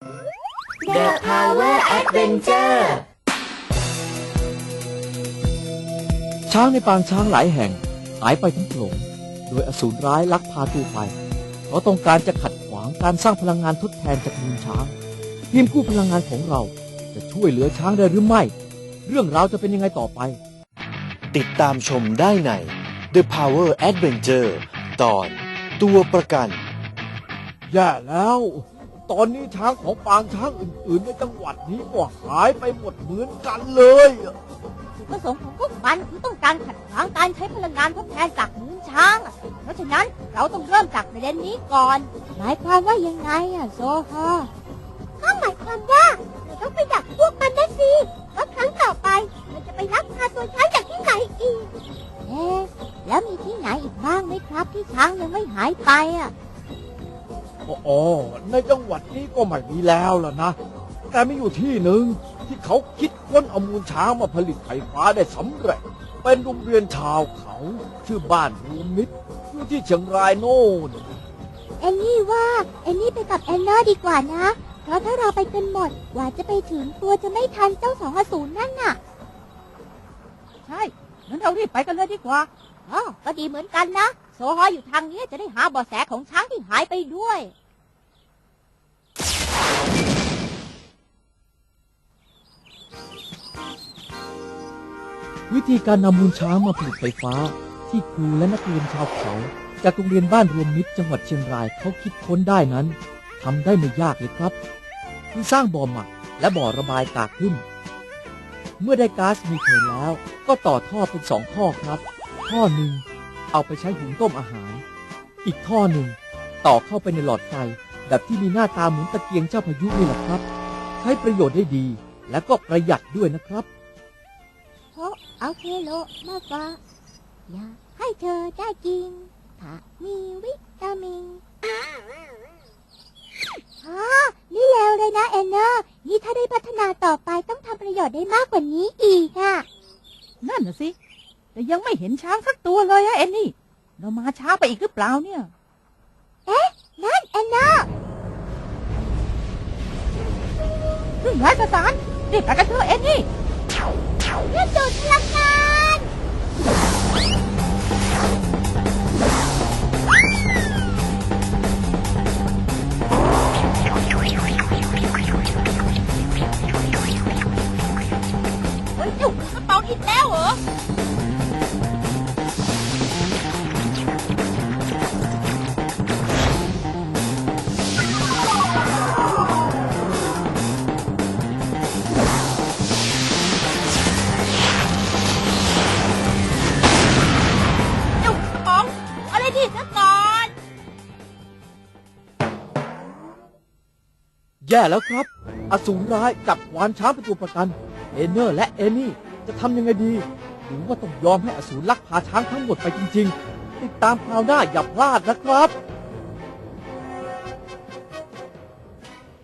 The Power Adventure ช้างในปางช้างหลายแห่งหายไปทั้งโขลงโดยอสูรร้ายลักพาตัวไป เพราะต้องการจะขัดขวางการสร้างพลังงานทดแทนจากมูลช้าง ทีมกู้พลังงานของเราจะช่วยเหลือช้างได้หรือไม่ เรื่องราวจะเป็นยังไงต่อไป ติดตามชมได้ใน The Power Adventure ตอนตัวประกันแย่แล้ว ตอนนี้ช้างของปางช้างอื่น ๆ ในจังหวัดนี้ก็หายไปหมดเหมือนกันเลยจุดประสงค์ของพวกมันคือต้องการขัดขวางการใช้พลังงานทดแทนจากมูลช้างอะเพราะฉะนั้นเราต้องเริ่มจากประเด็นนี้ก่อน หมายความว่ายังไงอะโซฮาก็หมายความว่าเราต้องไปดักพวกมันนะสิว่าครั้งต่อไปเราจะไปลักพาตัวช้างจากที่ไหนอีกเอ๊ะแล้วมีที่ไหนอีกบ้างไหมครับที่ช้างยังไม่หายไปอะ อ๋อในจังหวัดนี้ก็ไม่มีแล้วล่ะนะ แต่มีอยู่ที่หนึ่งที่เขาคิดค้นเอามูลช้างมาผลิตไฟฟ้าได้สำเร็จ เป็นโรงเรียนชาวเขาชื่อบ้านรวมมิตรอยู่ที่เชียงรายโน่นเอนนี่ว่าเอนนี่ไปกับแอนนาดีกว่านะ เพราะถ้าเราไปกันหมดกว่าจะไปถึงตัวจะไม่ทันเจ้าสองอสูรนั่นน่ะ ใช่งั้นเรารีบไปกันเลยดีกว่าอ๋อก็ดีเหมือนกันนะ โซฮออยู่ทางนี้จะได้หาเบาะแสของช้างที่หายไปด้วย วิธีการนำมูลช้างมาผลิตไฟฟ้า ที่ครูและนักเรียนชาวเขา จากโรงเรียนบ้านรวมมิตรจังหวัดเชียงรายเขาคิดค้นได้นั้นทำได้ไม่ยากเลยครับคือสร้างบ่อหมักและบ่อระบายกากขึ้น เมื่อได้ก๊าซมีเทนแล้ว ก็ต่อท่อเป็นสองท่อครับ ท่อหนึ่ง เอาไปใช้หุงต้มอาหาร อีกท่อหนึ่งต่อเข้าไปในหลอดไฟแบบที่มีหน้าตาเหมือนตะเกียงเจ้าพายุนี่แหละครับ ใช้ประโยชน์ได้ดีและก็ประหยัดด้วยนะครับเพราะเอาเคโลมาฝากอยากให้เธอได้กินผักมีวิตามินอ๋อนี่แล้วเลยนะแอนนานี่ถ้าได้พัฒนาต่อไปต้องทำประโยชน์ได้มากกว่านี้อีกอะนั่นน่ะสิ แต่ยังไม่เห็นช้างสักตัวเลยอะเอ็นนี่ เรามาช้าไปอีกหรือเปล่าเนี่ยนั่นแอนนาขึ้นร้ายสตาร์ทรีบไปกันเถอะเอ็นนี่เรื่องดูดพลังงานเฮ้ยจุกกระเป๋าอีกแล้วเหรอ แย่แล้วครับ อสูรร้ายจับวานช้างเป็นตัวประกัน เอเนอร์และเอนี่จะทำยังไงดี หรือว่าต้องยอมให้อสูรลักพาช้างทั้งหมดไปจริง ๆ ติดตามคราวหน้าอย่าพลาดนะครับ